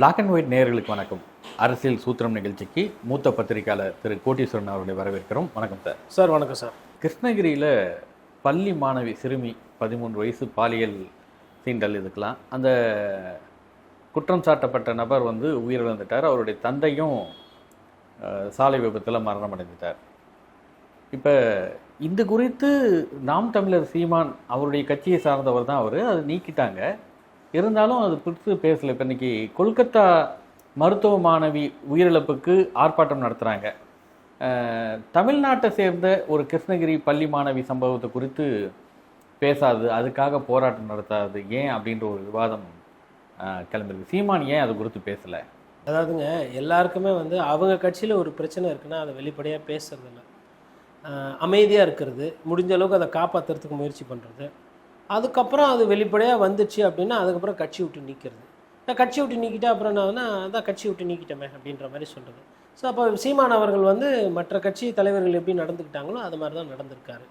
Black and white நேயர்களுக்கு வணக்கம். அரசியல் சூத்திரம் நிகழ்ச்சிக்கு மூத்த பத்திரிகையாளர் திரு கோட்டீஸ்வரன் அவர்களை வரவேற்கிறோம். வணக்கம் சார். சார் வணக்கம் சார். கிருஷ்ணகிரியில் பள்ளி மாணவி சிறுமி பதிமூன்று வயசு பாலியல் சீண்டல் இதுக்கெல்லாம் அந்த குற்றம் சாட்டப்பட்ட நபர் வந்து உயிரிழந்துட்டார். அவருடைய தந்தையும் சாலை விபத்தில் மரணம் அடைந்துட்டார் இப்போ இது குறித்து நாம் தமிழர் சீமான் அவருடைய கட்சியை சார்ந்தவர் தான் அவர். அதை நீக்கிட்டாங்க. இருந்தாலும் அது குறித்து பேசல. இப்போ இன்னைக்கு கொல்கத்தா மருத்துவ மாணவி உயிரிழப்புக்கு ஆர்ப்பாட்டம் நடத்துகிறாங்க தமிழ்நாட்டை சேர்ந்த ஒரு கிருஷ்ணகிரி பள்ளி மாணவி சம்பவத்தை குறித்து பேசாது அதுக்காக போராட்டம் நடத்தாது ஏன் அப்படின்ற ஒரு விவாதம் கிளம்பிருக்கு. சீமான் ஏன் அது குறித்து பேசலை? அதாவதுங்க எல்லாருக்குமே வந்து அவங்க கட்சியில் ஒரு பிரச்சனை இருக்குன்னா அதை வெளிப்படையாக பேசுறதில்ல. அமைதியாக இருக்கிறது முடிஞ்ச அளவுக்கு அதை காப்பாற்றுறதுக்கு முயற்சி பண்ணுறது அதுக்கப்புறம் அது வெளிப்படையாக வந்துச்சு அப்படின்னா அதுக்கப்புறம் கட்சி விட்டு நீக்கிறது. நான் கட்சி விட்டு நீக்கிட்டேன் அப்புறம் என்ன அதான் கட்சி விட்டு நீக்கிட்டமே அப்படின்ற மாதிரி சொல்கிறது ஸோ அப்போ சீமான் அவர்கள் வந்து மற்ற கட்சி தலைவர்கள் எப்படி நடந்துக்கிட்டாங்களோ அது மாதிரி தான் நடந்திருக்காரு.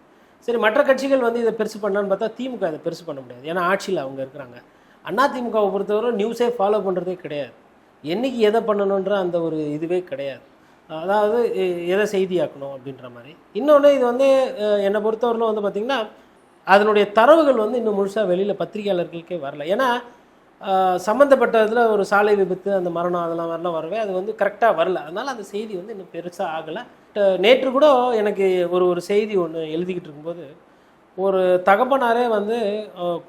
சரி மற்ற கட்சிகள் வந்து இதை பெருசு பண்ணான்னு பார்த்தா திமுக இதை பெருசு பண்ண முடியாது. ஏன்னா ஆட்சியில் அவங்க இருக்கிறாங்க. அண்ணா திமுகவை பொறுத்தவரை நியூஸே ஃபாலோ பண்ணுறதே கிடையாது. என்னைக்கு எதை பண்ணணுன்ற அந்த ஒரு இதுவே கிடையாது. அதாவது எ- எதை செய்தியாக்கணும் அப்படின்ற மாதிரி. இன்னொன்று இது வந்து என்னை பொறுத்தவரையிலும் வந்து பார்த்திங்கன்னா அதனுடைய தரவுகள் வந்து இன்னும் முழுசாக வெளியில் பத்திரிகையாளர்களுக்கே வரல. ஏன்னா சம்மந்தப்பட்ட இதில் ஒரு சாலை விபத்து அந்த மரணம் அதெல்லாம் வரலாம் வரவே அது வந்து கரெக்டாக வரல. அதனால் அந்த செய்தி வந்து இன்னும் பெருசாக ஆகலை. நேற்று கூட எனக்கு ஒரு ஒரு செய்தி ஒன்று எழுதிக்கிட்டு இருக்கும்போது ஒரு தகப்பனாரே வந்து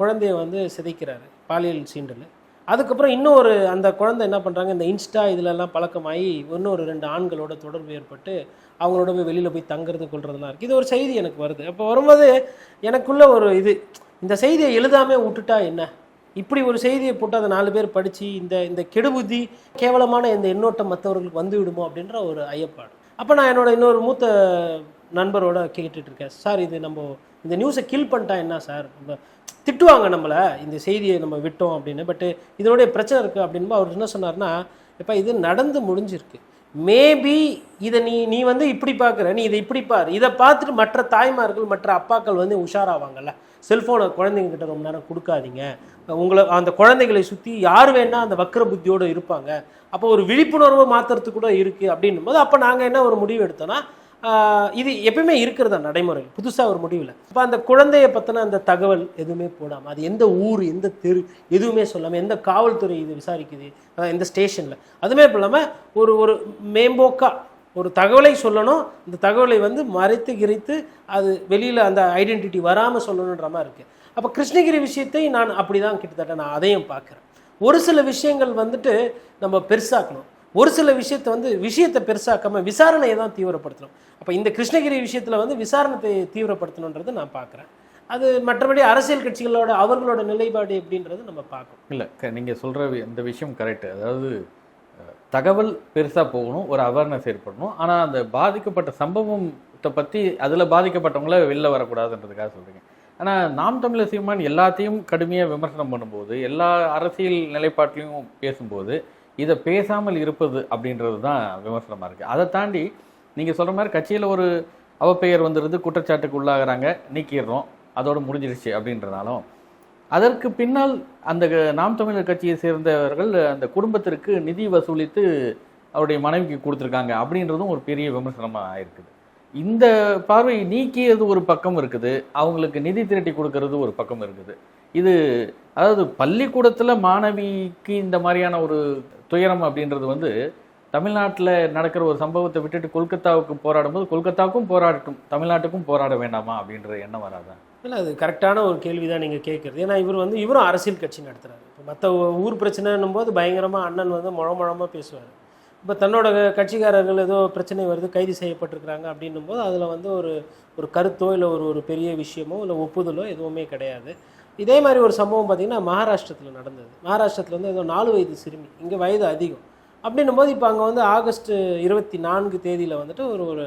குழந்தைய வந்து சிதைக்கிறாரு பாலியல் சீண்டல். அதுக்கப்புறம் இன்னும் ஒரு அந்த குழந்தை என்ன பண்ணுறாங்க இந்த இன்ஸ்டா இதிலெல்லாம் பழக்கமாகி இன்னும் ஒரு ரெண்டு ஆண்களோட தொடர்பு ஏற்பட்டு அவங்களோட போய் வெளியில் போய் தங்குறது கொள்றதுலாம் இருக்குது இது ஒரு செய்தி எனக்கு வருது. அப்போ வரும்போது எனக்குள்ள ஒரு இது இந்த செய்தியை எழுதாமே விட்டுட்டா என்ன? இப்படி ஒரு செய்தியை போட்டு அதை நாலு பேர் படித்து இந்த இந்த கெடுபுத்தி கேவலமான இந்த எண்ணோட்டம் மற்றவர்களுக்கு வந்து விடுமோ அப்படின்ற ஒரு ஐயப்பாடு. அப்போ நான் என்னோட இன்னொரு மூத்த நண்பரோட கேட்டுட்டு இருக்கேன். சார் இது நம்ம இந்த நியூஸை கில் பண்ணிட்டா என்ன சார்? நம்ம திட்டுவாங்க நம்மளை இந்த செய்தியை நம்ம விட்டோம் அப்படின்னு. பட்டு இதனுடைய பிரச்சனை இருக்குது அப்படின்னு அவர் என்ன சொன்னார்னா இப்போ இது நடந்து முடிஞ்சிருக்கு. மேபி இதை நீ நீ வந்து இப்படி பார்க்குற நீ இதை இப்படி பாரு. இதை பார்த்துட்டு மற்ற தாய்மார்கள் மற்ற அப்பாக்கள் வந்து உஷாராவாங்கல்ல. செல்ஃபோனை குழந்தைங்க கிட்ட ரொம்ப நேரம் கொடுக்காதீங்க. உங்களை அந்த குழந்தைகளை சுற்றி யார் வேணால் அந்த வக்கர புத்தியோடு இருப்பாங்க. அப்போ ஒரு விழிப்புணர்வு மாற்றுறதுக்கு கூட இருக்குது அப்படின்னும் போது அப்போ நாங்கள் என்ன ஒரு முடிவு எடுத்தோன்னா இது எப்பயுமே இருக்கிறதா நடைமுறை புதுசாக ஒரு முடிவில் இப்போ அந்த குழந்தைய பற்றின அந்த தகவல் எதுவுமே போடாமல் அது எந்த ஊர் எந்த தெரு எதுவுமே சொல்லாமல் எந்த காவல்துறை இது விசாரிக்குது அதான் எந்த ஸ்டேஷனில். அதுவுமே இல்லாமல் ஒரு ஒரு மேம்போக்காக ஒரு தகவலை சொல்லணும் இந்த தகவலை வந்து மறைத்து கிரைத்து அது வெளியில் அந்த ஐடென்டிட்டி வராமல் சொல்லணுன்ற மாதிரி இருக்குது அப்போ கிருஷ்ணகிரி விஷயத்தை நான் அப்படி தான் கிட்டத்தட்ட நான் அதையும் பார்க்குறேன். ஒரு சில விஷயங்கள் வந்துட்டு நம்ம பெருசாக்கணும். ஒரு சில விஷயத்தை வந்து விஷயத்தை பெருசாக்காம விசாரணையை தான் தீவிரப்படுத்தணும். அப்போ இந்த கிருஷ்ணகிரி விஷயத்தில் வந்து விசாரணத்தை தீவிரப்படுத்தணுன்றது நான் பார்க்குறேன் அது மற்றபடி அரசியல் கட்சிகளோட அவர்களோட நிலைப்பாடு எப்படின்றது நம்ம பார்க்கணும் இல்லை நீங்கள் சொல்கிற இந்த விஷயம் கரெக்டு அதாவது தகவல் பெருசாக போகணும் ஒரு அவேர்னஸ் ஏற்படணும். ஆனால் அந்த பாதிக்கப்பட்ட சம்பவத்தை பற்றி அதில் பாதிக்கப்பட்டவங்கள வெளில வரக்கூடாதுன்றதுக்காக சொல்கிறீங்க ஆனால் நாம் தமிழர் சீமான் எல்லாத்தையும் கடுமையாக விமர்சனம் பண்ணும்போது எல்லா அரசியல் நிலைப்பாட்டிலையும் பேசும்போது இதை பேசாமல் இருப்பது அப்படின்றது தான் விமர்சனமாக இருக்குது அதை தாண்டி நீங்கள் சொல்கிற மாதிரி கட்சியில் ஒரு அவப்பெயர் வந்துடுது குற்றச்சாட்டுக்கு உள்ளாகிறாங்க நீக்கிடுறோம் அதோடு முடிஞ்சிருச்சு அப்படின்றனாலும் அதற்கு பின்னால் அந்த நாம் தமிழர் கட்சியை சேர்ந்தவர்கள் அந்த குடும்பத்திற்கு நிதி வசூலித்து அவருடைய மனைவிக்கு கொடுத்துருக்காங்க அப்படின்றதும் ஒரு பெரிய விமர்சனமாக இருக்குது. இந்த பார்வையை நீக்கியது ஒரு பக்கம் இருக்குது அவங்களுக்கு நிதி திரட்டி கொடுக்கறது ஒரு பக்கம் இருக்குது. இது அதாவது பள்ளிக்கூடத்தில் மாணவிக்கு இந்த மாதிரியான ஒரு துயரம் அப்படின்றது வந்து தமிழ்நாட்டில் நடக்கிற ஒரு சம்பவத்தை விட்டுட்டு கொல்கத்தாவுக்கு போராடும் போது கொல்கத்தாவுக்கும் போராடட்டும் தமிழ்நாட்டுக்கும் போராட வேண்டாமா அப்படின்ற எண்ணம் வராதா? இல்லை அது கரெக்டான ஒரு கேள்வி தான் நீங்கள் கேட்குறது ஏன்னா இவர் வந்து இவரும் அரசியல் கட்சி நடத்துகிறாரு இப்போ மற்ற ஊர் பிரச்சனைன்னும் போது பயங்கரமாக அண்ணன் வந்து முழமுழமாக பேசுவார். இப்போ தன்னோட கட்சிக்காரர்கள் ஏதோ பிரச்சனை வருது கைது செய்யப்பட்டிருக்கிறாங்க அப்படின்னும் போது அதில் வந்து ஒரு ஒரு கருத்தோ இல்லை ஒரு ஒரு பெரிய விஷயமோ இல்லை ஒப்புதலோ எதுவுமே கிடையாது. இதே மாதிரி ஒரு சம்பவம் பார்த்திங்கன்னா மகாராஷ்டிரத்தில் நடந்தது. மகாராஷ்டிரத்தில் வந்து ஏதோ நாலு வயது சிறுமி இங்கே வயது அதிகம். அப்படின்னும் போது இப்போ அங்கே வந்து ஆகஸ்ட் இருபத்தி நான்கு தேதியில் வந்துட்டு ஒரு ஒரு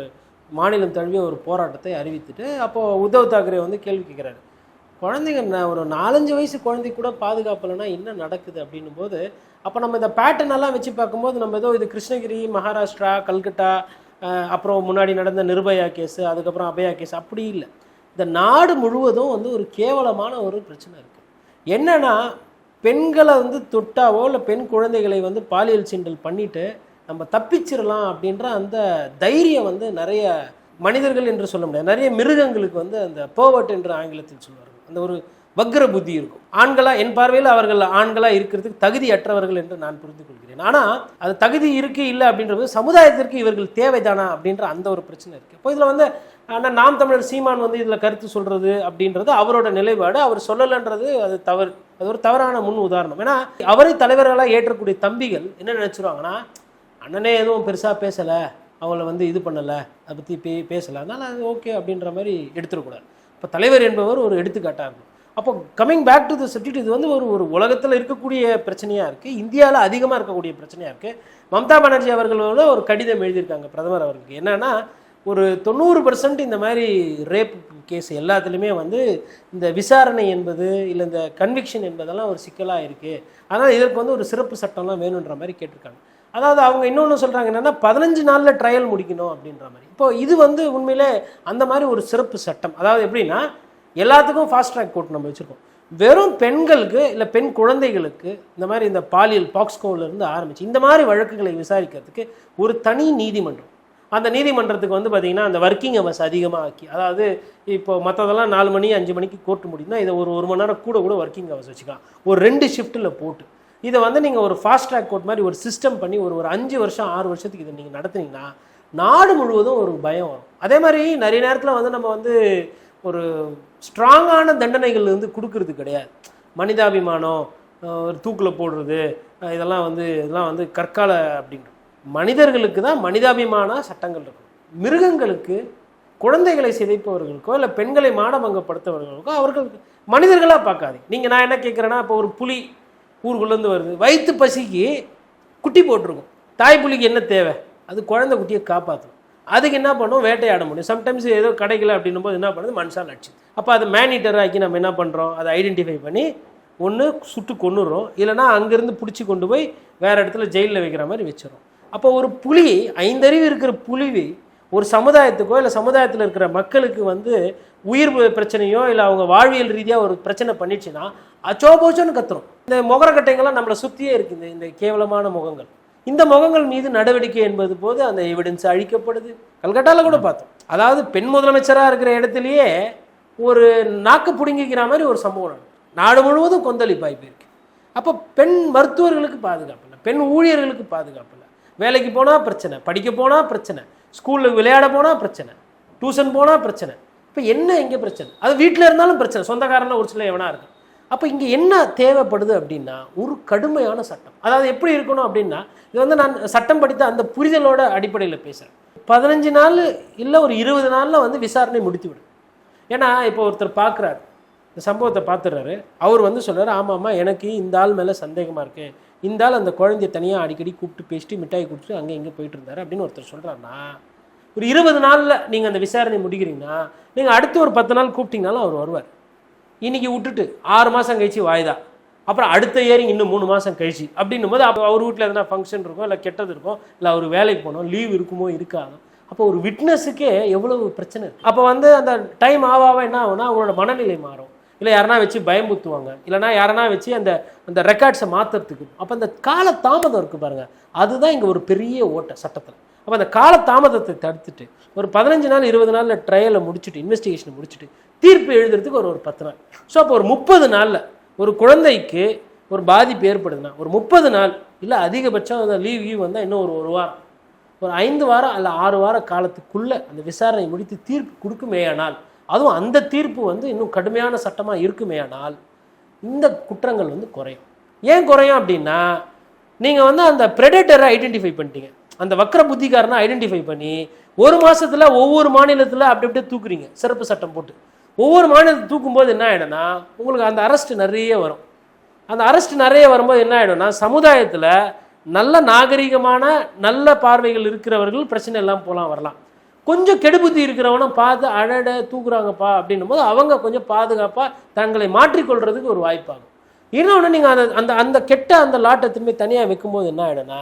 மாநிலம் தழுவிய ஒரு போராட்டத்தை அறிவித்துட்டு அப்போது உத்தவ் தாக்கரே வந்து கேள்வி கேட்குறாரு குழந்தைங்க ஒரு நாலஞ்சு வயசு குழந்தை கூட பாதுகாப்பு என்ன நடக்குது அப்படின்னும் போது அப்போ நம்ம இந்த பேட்டர்ன் எல்லாம் வச்சு பார்க்கும்போது நம்ம ஏதோ இது கிருஷ்ணகிரி மகாராஷ்டிரா கல்கட்டா அப்புறம் முன்னாடி நடந்த நிர்பயா கேஸு அதுக்கப்புறம் அபயா கேஸ் அப்படி இல்லை. இந்த நாடு முழுவதும் வந்து ஒரு கேவலமான ஒரு பிரச்சனை இருக்குது என்னென்னா பெண்களை வந்து தொட்டாவோ இல்லை பெண் குழந்தைகளை வந்து பாலியல் சீண்டல் பண்ணிவிட்டு நம்ம தப்பிச்சிடலாம் அப்படின்ற அந்த தைரியம் வந்து நிறைய மனிதர்கள் என்று சொல்ல முடியாது. நிறைய மிருகங்களுக்கு வந்து அந்த போவர்ட் என்று ஆங்கிலத்தில் சொல்வார்கள். அந்த ஒரு வக்ர புத்தி இருக்கும். ஆண்களாக என் பார்வையில் அவர்கள் ஆண்களாக இருக்கிறதுக்கு தகுதியற்றவர்கள் என்று நான் புரிந்து கொள்கிறேன் ஆனால் அது தகுதி இருக்கு இல்லை அப்படின்றது சமுதாயத்திற்கு இவர்கள் தேவைதானா அப்படின்ற அந்த ஒரு பிரச்சனை இருக்குது இப்போ இதில் வந்து ஆனால் நாம் தமிழர் சீமான் வந்து இதில் கருத்து சொல்கிறது அப்படின்றது அவரோட நிலைப்பாடு. அவர் சொல்லலைன்றது அது தவறு. அது ஒரு தவறான முன் உதாரணம். ஏன்னா அவரை தலைவர்களாக ஏற்றக்கூடிய தம்பிகள் என்ன நினச்சிருவாங்கன்னா அண்ணனே எதுவும் பெருசாக பேசலை. அவங்கள வந்து இது பண்ணலை. அதை பற்றி பே பேசலை. அதனால் அது ஓகே அப்படின்ற மாதிரி எடுத்துடக்கூடாது. இப்போ தலைவர் என்பவர் ஒரு எடுத்துக்காட்டாக இருக்கும். அப்போ coming back to the subject இது வந்து ஒரு ஒரு உலகத்தில் இருக்கக்கூடிய பிரச்சனையாக இருக்குது இந்தியாவில் அதிகமாக இருக்கக்கூடிய பிரச்சனையாக இருக்குது மம்தா பானர்ஜி அவர்களோட ஒரு கடிதம் எழுதியிருக்காங்க பிரதமர் அவர்களுக்கு. என்னென்னா ஒரு தொண்ணூறு பர்சன்ட் இந்த மாதிரி ரேப் கேஸ் எல்லாத்துலேயுமே வந்து இந்த விசாரணை என்பது இல்லை இந்த கன்விக்ஷன் என்பதெல்லாம் ஒரு சிக்கலாக இருக்குது அதனால் இதற்கு வந்து ஒரு சிறப்பு சட்டம்லாம் வேணுன்ற மாதிரி கேட்டிருக்காங்க. அதாவது அவங்க இன்னொன்று சொல்கிறாங்க என்னென்னா பதினஞ்சு நாளில் ட்ரையல் முடிக்கணும் அப்படின்ற மாதிரி. இப்போ இது வந்து உண்மையிலே அந்த மாதிரி ஒரு சிறப்பு சட்டம். அதாவது எப்படின்னா எல்லாத்துக்கும் ஃபாஸ்ட் ட்ராக் கோர்ட் நம்ம வச்சுருக்கோம். வெறும் பெண்களுக்கு இல்லை பெண் குழந்தைகளுக்கு இந்த மாதிரி இந்த பாலியல் பாக்ஸ்கோல இருந்து ஆரம்பிச்சு இந்த மாதிரி வழக்குகளை விசாரிக்கிறதுக்கு ஒரு தனி நீதிமன்றம். அந்த நீதிமன்றத்துக்கு வந்து பார்த்திங்கன்னா அந்த ஒர்க்கிங் ஹவர்ஸ் அதிகமாக ஆக்கி அதாவது இப்போ மற்றதெல்லாம் நாலு மணி அஞ்சு மணிக்கு கோர்ட் முடியும்னா இதை ஒரு ஒரு மணி நேரம் கூட கூட ஒர்க்கிங் ஹவர்ஸ் வச்சுக்கலாம். ஒரு ரெண்டு ஷிஃப்ட்டில் போட்டு இதை வந்து நீங்கள் ஒரு ஃபாஸ்ட் ட்ராக் கோர்ட் மாதிரி ஒரு சிஸ்டம் பண்ணி ஒரு ஒரு அஞ்சு வருஷம் ஆறு வருஷத்துக்கு இதை நீங்கள் நடத்துனீங்கன்னா நாடு முழுவதும் ஒரு பயம் வரும். அதே மாதிரி நிறைய நேரத்தில் வந்து நம்ம வந்து ஒரு ஸ்ட்ராங்கான தண்டனைகள் வந்து கொடுக்கறது கிடையாது. மனிதாபிமானம் ஒரு தூக்கில் போடுறது இதெல்லாம் வந்து இதெல்லாம் வந்து கற்கால அப்படின்ற. மனிதர்களுக்கு தான் மனிதாபிமான சட்டங்கள் இருக்கும். மிருகங்களுக்கு குழந்தைகளை சிதைப்பவர்களுக்கோ இல்லை பெண்களை மானபங்கப்படுத்தவர்களுக்கோ அவர்கள் மனிதர்களாக பார்க்காது நீங்கள் நான் என்ன கேட்குறேன்னா இப்போ ஒரு புலி ஊருக்குள்ளேருந்து வருது. வயிற்று பசிக்கு குட்டி போட்டிருக்கும். தாய் புலிக்கு என்ன தேவை? அது குழந்தை குட்டியை காப்பாற்றும் அதுக்கு என்ன பண்ணும் வேட்டையாட முடியும். சம்டைம்ஸ் ஏதோ கிடைக்கல அப்படின்னும் போது என்ன பண்ணுது? மனுஷால் அடிச்சு அப்போ அதை மேனிட்டர் ஆக்கி நம்ம என்ன பண்ணுறோம் அதை ஐடென்டிஃபை பண்ணி ஒன்று சுட்டு கொண்டுடுறோம் இல்லைன்னா அங்கேருந்து பிடிச்சி கொண்டு போய் வேறு இடத்துல ஜெயிலில் வைக்கிற மாதிரி வச்சிடும் அப்போ ஒரு புலி ஐந்தறிவு இருக்கிற புலி ஒரு சமுதாயத்துக்கோ இல்லை சமுதாயத்தில் இருக்கிற மக்களுக்கு வந்து உயிர் பிரச்சனையோ இல்லை அவங்க வாழ்வியல் ரீதியாக ஒரு பிரச்சனை பண்ணிடுச்சுன்னா அச்சோபோச்சோன்னு கத்துறோம் இந்த முகரக்கட்டைங்கள்லாம் நம்மளை சுற்றியே இருக்குது. இந்த கேவலமான முகங்கள். இந்த முகங்கள் மீது நடவடிக்கை என்பது போது அந்த எவிடன்ஸ் அழிக்கப்படுது. கல்கட்டாவில் கூட பார்த்தோம். அதாவது பெண் முதலமைச்சராக இருக்கிற இடத்துலையே ஒரு நாக்கு பிடுங்கிக்கிற மாதிரி ஒரு சம்பவம் நாடு முழுவதும் கொந்தளிப்பாய் போயிருக்கு அப்போ பெண் மருத்துவர்களுக்கு பாதுகாப்பு இல்லை. பெண் ஊழியர்களுக்கு பாதுகாப்பு இல்லை. வேலைக்கு போனால் பிரச்சனை படிக்க போனால் பிரச்சனை ஸ்கூலில் விளையாட போனால் பிரச்சனை டியூஷன் போனால் பிரச்சனை. இப்போ என்ன இங்கே பிரச்சனை? அது வீட்டில் இருந்தாலும் பிரச்சனை. சொந்தக்காரன ஒரு சில எவனா இருக்கு அப்போ இங்கே என்ன தேவைப்படுது அப்படின்னா ஒரு கடுமையான சட்டம். அதாவது எப்படி இருக்கணும் அப்படின்னா இது வந்து நான் சட்டம் படித்த அந்த புரிதலோட அடிப்படையில் பேசுகிறேன் பதினஞ்சு நாள் இல்லை ஒரு இருபது நாளில் வந்து விசாரணை முடித்து விடும் ஏன்னா இப்போ ஒருத்தர் பார்க்குறாரு இந்த சம்பவத்தை பார்த்துடுறாரு அவர் வந்து சொல்கிறார் ஆமாம்மா எனக்கு இந்த ஆள் மேலே சந்தேகமாக இருக்குது இந்த ஆள் அந்த குழந்தைய தனியாக அடிக்கடி கூப்பிட்டு பேசிட்டு மிட்டாய் கொடுத்துட்டு அங்கே இங்கே போயிட்டு இருந்தார். அப்படின்னு ஒருத்தர் சொல்கிறாருன்னா ஒரு இருபது நாளில் நீங்கள் அந்த விசாரணை முடிக்கிறீங்கன்னா நீங்கள் அடுத்து ஒரு பத்து நாள் கூப்பிட்டீங்கனாலும் அவர் வருவார். இன்னைக்கு விட்டுட்டு ஆறு மாதம் கழிச்சு வாய்தா. அப்புறம் அடுத்த இயரிங் இன்னும் மூணு மாதம் கழிச்சு. அப்படின்னும் போது அப்போ அவர் வீட்டில் எதனா ஃபங்க்ஷன் இருக்கும் இல்லை கெட்டது இருக்கும் இல்லை அவர் வேலைக்கு போனோம் லீவ் இருக்குமோ இருக்காதோ. அப்போ ஒரு விட்னஸுக்கே எவ்வளவு பிரச்சனை அப்போ வந்து அந்த டைம் ஆக என்ன ஆகும்னா அவங்களோட மனநிலை மாறும். இல்லை யாரனா வச்சு பயமுத்துவாங்க இல்லைனா யாரனா வச்சு அந்த அந்த ரெக்கார்ட்ஸை மாற்றுறதுக்கு அப்போ அந்த கால தாமதம் இருக்குது பாருங்கள் அதுதான் இங்கே ஒரு பெரிய ஓட்டை சட்டத்தில். அப்போ அந்த கால தாமதத்தை தடுத்துட்டு ஒரு பதினஞ்சு நாள் இருபது நாளில் ட்ரையலை முடிச்சுட்டு இன்வெஸ்டிகேஷனை முடிச்சுட்டு தீர்ப்பு எழுதுறதுக்கு ஒரு ஒரு பத்து நாள். ஸோ அப்போ ஒரு முப்பது நாளில் ஒரு குழந்தைக்கு ஒரு பாதிப்பு ஏற்படுதுன்னா ஒரு முப்பது நாள் இல்லை அதிகபட்சம் அந்த லீவ் கீவ் வந்தால் இன்னும் ஒரு ஒரு வாரம். ஒரு ஐந்து வாரம் அல்ல ஆறு வார காலத்துக்குள்ளே அந்த விசாரணை முடித்து தீர்ப்பு கொடுக்குமேயானால் அதுவும் அந்த தீர்ப்பு வந்து இன்னும் கடுமையான சட்டமாக இருக்குமேயானால் இந்த குற்றங்கள் வந்து குறையும். ஏன் குறையும் அப்படின்னா நீங்கள் வந்து அந்த ப்ரெடேட்டரை ஐடென்டிஃபை பண்ணிட்டீங்க. அந்த வக்கர புத்திகாரனை ஐடென்டிஃபை பண்ணி ஒரு மாதத்தில் ஒவ்வொரு மாநிலத்தில் அப்படி அப்படியே தூக்குறீங்க. சிறப்பு சட்டம் போட்டு. ஒவ்வொரு மாநிலத்தை தூக்கும்போது என்ன ஆகிடும்னா உங்களுக்கு அந்த அரெஸ்ட் நிறைய வரும். அந்த அரெஸ்ட் நிறைய வரும்போது என்ன ஆகிடும்னா சமுதாயத்தில் நல்ல நாகரிகமான நல்ல பார்வைகள் இருக்கிறவர்கள் பிரச்சனை எல்லாம் போகலாம் வரலாம். கொஞ்சம் கெடுபுத்தி இருக்கிறவனும் பார்த்து அழட தூக்குறாங்கப்பா அப்படின்னும் போது அவங்க கொஞ்சம் பாதுகாப்பாக தங்களை மாற்றிக்கொள்றதுக்கு ஒரு வாய்ப்பாகும். இன்னொன்று நீங்கள் அந்த அந்த அந்த கெட்ட அந்த லாட்டை திரும்பி தனியாக வைக்கும்போது என்ன ஆகிடும்னா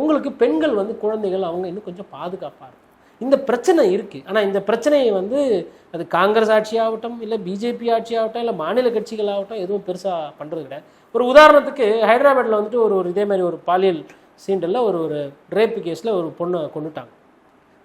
உங்களுக்கு பெண்கள் வந்து குழந்தைகள் அவங்க இன்னும் கொஞ்சம் பாதுகாப்பாக இருக்கும். இந்த பிரச்சனை இருக்குது ஆனால் இந்த பிரச்சனையை வந்து அது காங்கிரஸ் ஆட்சியாகட்டும் இல்லை பிஜேபி ஆட்சியாகட்டும் இல்லை மாநில கட்சிகள் ஆகட்டும் எதுவும் பெருசாக பண்ணுறது கிடையாது. ஒரு உதாரணத்துக்கு ஹைதராபாத்தில் வந்துட்டு ஒரு ஒரு இதே மாதிரி ஒரு பாலியல் சீண்டலில் ஒரு ஒரு ரேப்பு கேஸில் ஒரு பொண்ணை கொண்டுட்டாங்க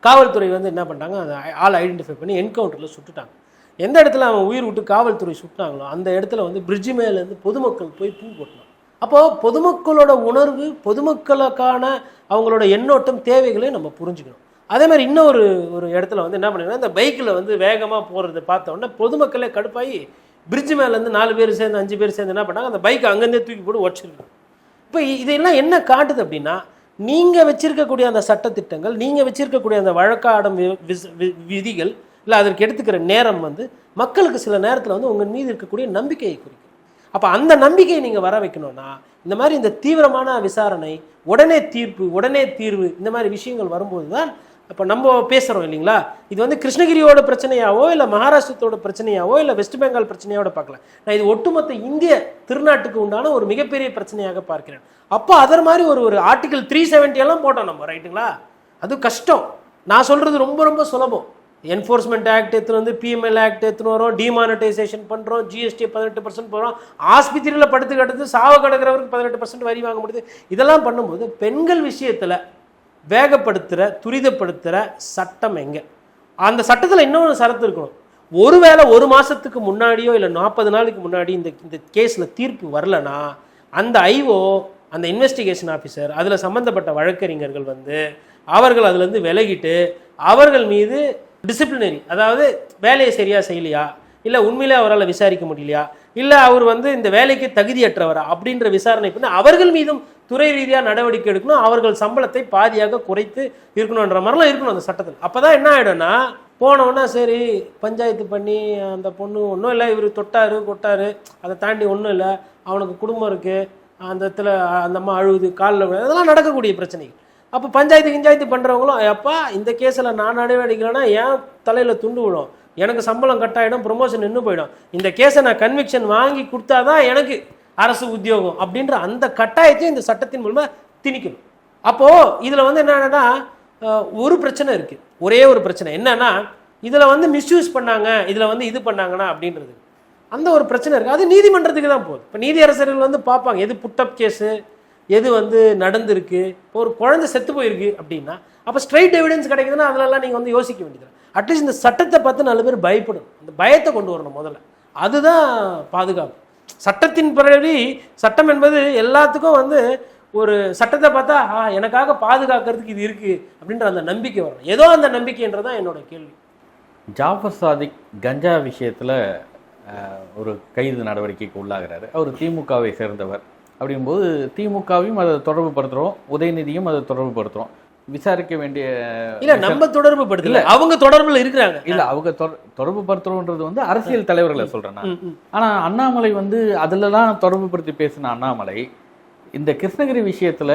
காவல்துறை வந்து என்ன பண்ணிட்டாங்க அதை ஆள் ஐடென்டிஃபை பண்ணி என்கவுண்டரில் சுட்டுட்டாங்க. எந்த இடத்துல அவன் உயிர் விட்டு காவல்துறை சுட்டாங்களோ அந்த இடத்துல வந்து பிரிட்ஜு மேலேருந்து பொதுமக்கள் போய் பூ போட்டலாம் அப்போது பொதுமக்களோட உணர்வு பொதுமக்களுக்கான அவங்களோட எண்ணோட்டம் தேவைகளையும் நம்ம புரிஞ்சுக்கணும். அதே மாதிரி இன்னொரு ஒரு இடத்துல வந்து என்ன பண்ணுறாங்கன்னா இந்த பைக்கில் வந்து வேகமாக போகிறத பார்த்த உடனே பொதுமக்களே கடுப்பாகி பிரிட்ஜ் மேலேருந்து நாலு பேர் சேர்ந்து அஞ்சு பேர் சேர்ந்து என்ன பண்ணாங்க அந்த பைக்கை அங்கேருந்தே தூக்கி போட்டு உடச்சிருக்கணும் இப்போ இதெல்லாம் என்ன காட்டுது அப்படின்னா நீங்கள் வச்சிருக்கக்கூடிய அந்த சட்டத்திட்டங்கள் நீங்கள் வச்சிருக்கக்கூடிய அந்த வழக்காடும் வி- வி- விதிகள் இல்லை அதற்கு எடுத்துக்கிற நேரம் வந்து மக்களுக்கு சில நேரத்தில் வந்து உங்கள் மீது இருக்கக்கூடிய நம்பிக்கையை குறிக்கும். அப்போ அந்த நம்பிக்கையை நீங்கள் வர வைக்கணும்னா இந்த மாதிரி இந்த தீவிரமான விசாரணை உடனே தீர்ப்பு உடனே தீர்வு இந்த மாதிரி விஷயங்கள் வரும்போது தான் இப்போ நம்ம பேசுகிறோம் இல்லைங்களா? இது வந்து கிருஷ்ணகிரியோட பிரச்சனையாவோ இல்லை மகாராஷ்டிரத்தோட பிரச்சனையாவோ இல்லை வெஸ்ட் பெங்கால் பிரச்சனையோட பார்க்கல நான் இது ஒட்டுமொத்த இந்திய திருநாட்டுக்கு உண்டான ஒரு மிகப்பெரிய பிரச்சனையாக பார்க்கிறேன். அப்போ அதர் மாதிரி ஒரு ஒரு ஆர்டிகல் த்ரீ செவன்ட்டி எல்லாம் போட்டோம் நம்ம ரைட்டுங்களா அது கஷ்டம். நான் சொல்கிறது ரொம்ப ரொம்ப சுலபம். என்ஃபோர்ஸ்மெண்ட் ஆக்ட் எடுத்துன்னு வந்து பிஎம்எல் ஆக்ட் எடுத்துன்னு வரோம் டிமானிட்டைசேஷன் பண்ணுறோம் ஜிஎஸ்டி பதினெட்டு பர்சன்ட் போகிறோம் ஆஸ்பத்திரியில் படுத்து கிடந்து சாவ கிடக்கிறவருக்கு பதினெட்டு பர்சன்ட் வரி வாங்க முடியுது. இதெல்லாம் பண்ணும்போது பெண்கள் விஷயத்தில் வேகப்படுத்துகிற துரிதப்படுத்துகிற சட்டம் எங்கே? அந்த சட்டத்தில் இன்னொன்று சரத்து இருக்கணும். ஒருவேளை ஒரு மாதத்துக்கு முன்னாடியோ இல்லை நாற்பது நாளைக்கு முன்னாடி இந்த இந்த கேஸில் தீர்ப்பு வரலனா அந்த ஐஓ அந்த இன்வெஸ்டிகேஷன் ஆஃபீஸர் அதில் சம்மந்தப்பட்ட வழக்கறிஞர்கள் வந்து அவர்கள் அதுலேருந்து விலகிட்டு அவர்கள் மீது டிசிப்ளினரி அதாவது வேலையை சரியாக செய்யலையா? இல்லை உண்மையிலே அவரால் விசாரிக்க முடியலையா? இல்லை அவர் வந்து இந்த வேலைக்கு தகுதியற்றவரா? அப்படின்ற விசாரணை பண்ணி அவர்கள் மீதும் துறை ரீதியாக நடவடிக்கை எடுக்கணும் அவர்கள் சம்பளத்தை பாதியாக குறைத்து இருக்கணுன்ற மாதிரிலாம் இருக்கணும் அந்த சட்டத்தில். அப்போ தான் என்ன ஆகிடும்னா போனோன்னா சரி பஞ்சாயத்து பண்ணி அந்த பொண்ணு ஒன்றும் இல்லை இவர் தொட்டாரு கொட்டாரு அதை தாண்டி ஒன்றும் இல்லை அவனுக்கு குடும்பம் இருக்குது அந்த இடத்துல அந்த அம்மா அழுகுது காலில் அதெல்லாம் நடக்கக்கூடிய பிரச்சனைகள். அப்போ பஞ்சாயத்து கிஞ்சாயத்து பண்ணுறவங்களும் அப்பா இந்த கேஸில் நான் நடவடிக்கைனா ஏன் தலையில் துண்டு விடும். எனக்கு சம்பளம் கட் ஆகிடும் ப்ரொமோஷன் நின்று போயிடும். இந்த கேஸை நான் கன்விக்ஷன் வாங்கி கொடுத்தாதான் எனக்கு அரசு உத்தியோகம். அப்படின்ற அந்த கட்டாயத்தையும் இந்த சட்டத்தின் மூலமாக திணிக்கணும். அப்போது இதில் வந்து என்னன்னா ஒரு பிரச்சனை இருக்குது ஒரே ஒரு பிரச்சனை. என்னென்னா இதில் வந்து மிஸ்யூஸ் பண்ணாங்க இதில் வந்து இது பண்ணாங்கன்னா அப்படின்றது. அந்த ஒரு பிரச்சனை இருக்குது அது நீதிமன்றத்துக்கு தான் போகுது. இப்போ நீதியரசர்கள் வந்து பார்ப்பாங்க எது புட்டப் கேஸு எது வந்து நடந்திருக்கு? இப்போ ஒரு குழந்தை செத்து போயிருக்கு அப்படின்னா அப்போ ஸ்ட்ரைட் எவிடன்ஸ் கிடைக்குதுன்னா அதிலெல்லாம் நீங்கள் வந்து யோசிக்க வேண்டியது அட்லீஸ்ட் இந்த சட்டத்தை பார்த்து நாலு பேர் பயப்படும் அந்த பயத்தை கொண்டு வரணும் முதல்ல. அதுதான் பாதுகாப்பு. சட்டத்தின் பிறகு சட்டம் என்பது எல்லாத்துக்கும் வந்து ஒரு சட்டத்தை பார்த்தா ஆ எனக்காக பாதுகாக்கிறதுக்கு இது இருக்குது அப்படின்ற அந்த நம்பிக்கை வரணும். ஏதோ அந்த நம்பிக்கைன்றதான் என்னோட கேள்வி. ஜாஃபர் சாதிக் கஞ்சா விஷயத்தில் ஒரு கைது நடவடிக்கைக்கு உள்ளாகிறாரு. அவர் திமுகவை சேர்ந்தவர். அப்படிங்கும்போது திமுகவையும் அதை தொடர்பு படுத்துகிறோம் உதயநிதியும் அதை தொடர்பு படுத்துகிறோம் விசாரிக்க வேண்டிய இல்ல நம்ம தொடர்பு படுத்தல அவங்க தொடர்புல இருக்கிறாங்க. இல்ல அவங்க தொட- தொடர்பு படுத்துறோன்றது வந்து அரசியல் தலைவர்களை சொல்றேன். ஆனா அண்ணாமலை வந்து அதுலலாம் தொடர்பு படுத்தி பேசின அண்ணாமலை இந்த கிருஷ்ணகிரி விஷயத்துல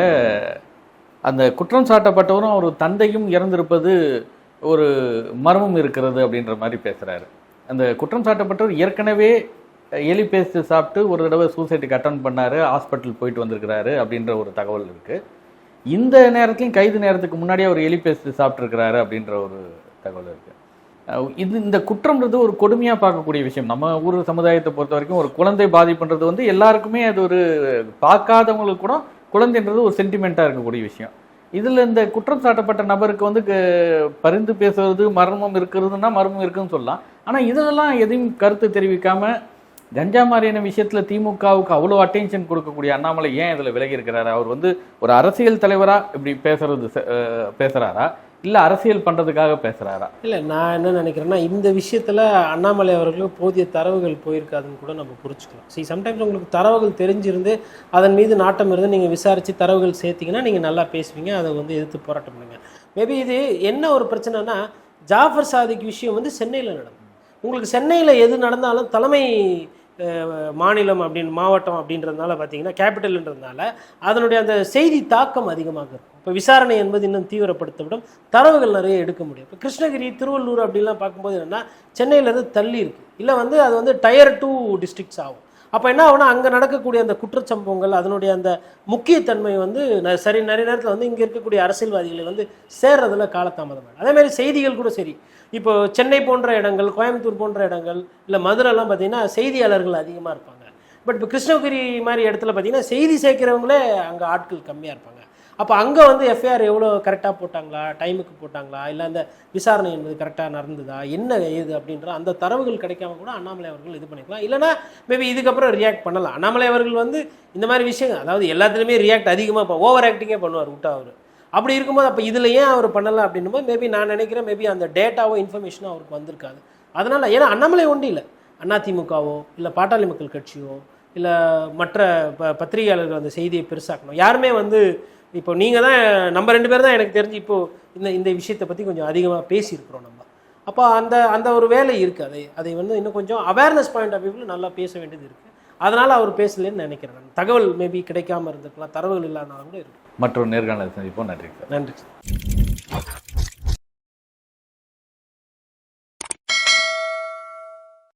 அந்த குற்றம் சாட்டப்பட்டவரும் ஒரு தந்தையும் இறந்திருப்பது ஒரு மர்மம் இருக்கிறது அப்படின்ற மாதிரி பேசுறாரு. அந்த குற்றம் சாட்டப்பட்டவர் ஏற்கனவே எலி பேஸ்ட் சாப்பிட்டு ஒரு தடவை சூசைட்டுக்கு அட்டன் பண்ணாரு ஹாஸ்பிட்டல் போயிட்டு வந்திருக்கிறாரு அப்படின்ற ஒரு தகவல் இருக்குது இந்த நேரத்துலையும் கைது நேரத்துக்கு முன்னாடியே அவர் எலி பேஸ்ட் சாப்பிட்ருக்கிறாரு அப்படின்ற ஒரு தகவல் இருக்குது இது இந்த குற்றம்ன்றது ஒரு கொடுமையாக பார்க்கக்கூடிய விஷயம். நம்ம ஊர் சமுதாயத்தை பொறுத்த வரைக்கும் ஒரு குழந்தை பாதிப்புன்றது வந்து எல்லாருக்குமே அது ஒரு பார்க்காதவங்களுக்கு கூட குழந்தைன்றது ஒரு சென்டிமெண்ட்டாக இருக்கக்கூடிய விஷயம். இதில் இந்த குற்றம் சாட்டப்பட்ட நபருக்கு வந்து க- பரிந்து பேசுறது மர்மம் இருக்கிறதுனா மர்மம் இருக்குதுன்னு சொல்லலாம். ஆனால் இதெல்லாம் எதையும் கருத்து தெரிவிக்காமல் கஞ்சா மாதிரியான விஷயத்தில் திமுகவுக்கு அவ்வளோ அட்டென்ஷன் கொடுக்கக்கூடிய அண்ணாமலை ஏன் இதில் விலகி இருக்கிறாரு? அவர் வந்து ஒரு அரசியல் தலைவராக இப்படி பேசுறது பேசுகிறாரா இல்லை அரசியல் பண்ணுறதுக்காக பேசுகிறாரா இல்லை நான் என்ன நினைக்கிறேன்னா இந்த விஷயத்தில் அண்ணாமலை அவர்களுக்கு போதிய தரவுகள் போயிருக்காதுன்னு கூட நம்ம புரிச்சுக்கலாம் சரி சம்டைம்ஸ் உங்களுக்கு தரவுகள் தெரிஞ்சிருந்து அதன் மீது நாட்டம் இருந்து நீங்கள் விசாரித்து தரவுகள் சேர்த்திங்கன்னா நீங்கள் நல்லா பேசுவீங்க அதை வந்து எதிர்த்து போராட்டம் பண்ணுங்கள் மேபி இது என்ன ஒரு பிரச்சனைனா ஜாஃபர் சாதிக் விஷயம் வந்து சென்னையில் நடக்கும் உங்களுக்கு சென்னையில் எது நடந்தாலும் தலைமை மாநிலம் அப்படின்னு மாவட்டம் அப்படின்றதுனால பார்த்தீங்கன்னா கேபிட்டல்ன்றதுனால அதனுடைய அந்த செய்தி தாக்கம் அதிகமாக இருக்கும் இப்போ விசாரணை என்பது இன்னும் தீவிரப்படுத்தப்படும். தரவுகள் நிறைய எடுக்க முடியும். இப்போ கிருஷ்ணகிரி திருவள்ளூர் அப்படிலாம் பார்க்கும்போது என்னென்னா சென்னையிலேருந்து தள்ளி இருக்குது இல்லை வந்து அது வந்து டயர் டூ டிஸ்ட்ரிக்ட்ஸ் ஆகும். அப்போ என்ன ஆகுனா அங்கே நடக்கக்கூடிய அந்த குற்றச்சம்பவங்கள் அதனுடைய அந்த முக்கியத்தன்மை வந்து ந- சரி நிறைய நேரத்தில் வந்து இங்கே இருக்கக்கூடிய அரசியல்வாதிகளை வந்து சேர்றதுல காலதாமதம் அதேமாதிரி செய்திகள் கூட சரி. இப்போ சென்னை போன்ற இடங்கள் கோயம்புத்தூர் போன்ற இடங்கள் இல்லை மதுரைலாம் பார்த்தீங்கன்னா செய்தியாளர்கள் அதிகமாக இருப்பாங்க. பட் இப்போ கிருஷ்ணகிரி மாதிரி இடத்துல பார்த்தீங்கன்னா செய்தி சேர்க்கிறவங்களே அங்கே ஆட்கள் கம்மியாக இருப்பாங்க. அப்போ அங்கே வந்து எஃப்ஐஆர் எவ்வளோ கரெக்டாக போட்டாங்களா? டைமுக்கு போட்டாங்களா? இல்லை அந்த விசாரணை என்பது கரெக்டாக நடந்ததா? என்ன ஏது அப்படின்ற அந்த தரவுகள் கிடைக்காம கூட அண்ணாமலை அவர்கள் இது பண்ணிக்கலாம். இல்லைனா மேபி இதுக்கப்புறம் ரியாக்ட் பண்ணலாம். அண்ணாமலை அவர்கள் வந்து இந்த மாதிரி விஷயங்கள் அதாவது எல்லாத்துலேயுமே ரியாக்ட் அதிகமாக இப்போ ஓவர் ஆக்டிங்கே பண்ணுவார் விட்டா அவர். அப்படி இருக்கும்போது அப்போ இதில் ஏன் அவர் பண்ணலை அப்படின்னும் போது மேபி நான் நினைக்கிறேன் மேபி அந்த டேட்டாவோ இன்ஃபர்மேஷனோ அவருக்கு வந்திருக்காது. அதனால் ஏன்னா அண்ணாமலை ஒன்றும் இல்லை. அதிமுகவோ இல்லை பாட்டாளி மக்கள் கட்சியோ இல்லை மற்ற ப பத்திரிகையாளர்கள் அந்த செய்தியை பெருசாக்கணும். யாருமே வந்து இப்போ நீங்கள் தான் நம்ம ரெண்டு பேர் தான் எனக்கு தெரிஞ்சு இப்போது இந்த இந்த விஷயத்தை பற்றி கொஞ்சம் அதிகமாக பேசியிருக்கிறோம் நம்ம. அப்போ அந்த அந்த ஒரு வேலை இருக்குது அதை அதை வந்து இன்னும் கொஞ்சம் அவேர்னஸ் பாயிண்ட் ஆஃப் வியூவில் நல்லா பேச வேண்டியது இருக்குது அதனால் அவர் பேசலன்னு நினைக்கிறேன் தகவல் மேபி கிடைக்காம இருந்திருக்கலாம் தரவுகள் இல்லாதனால கூட இருக்கு. மற்றொரு நேர்காணல் சந்திப்போம். நன்றி சார். நன்றி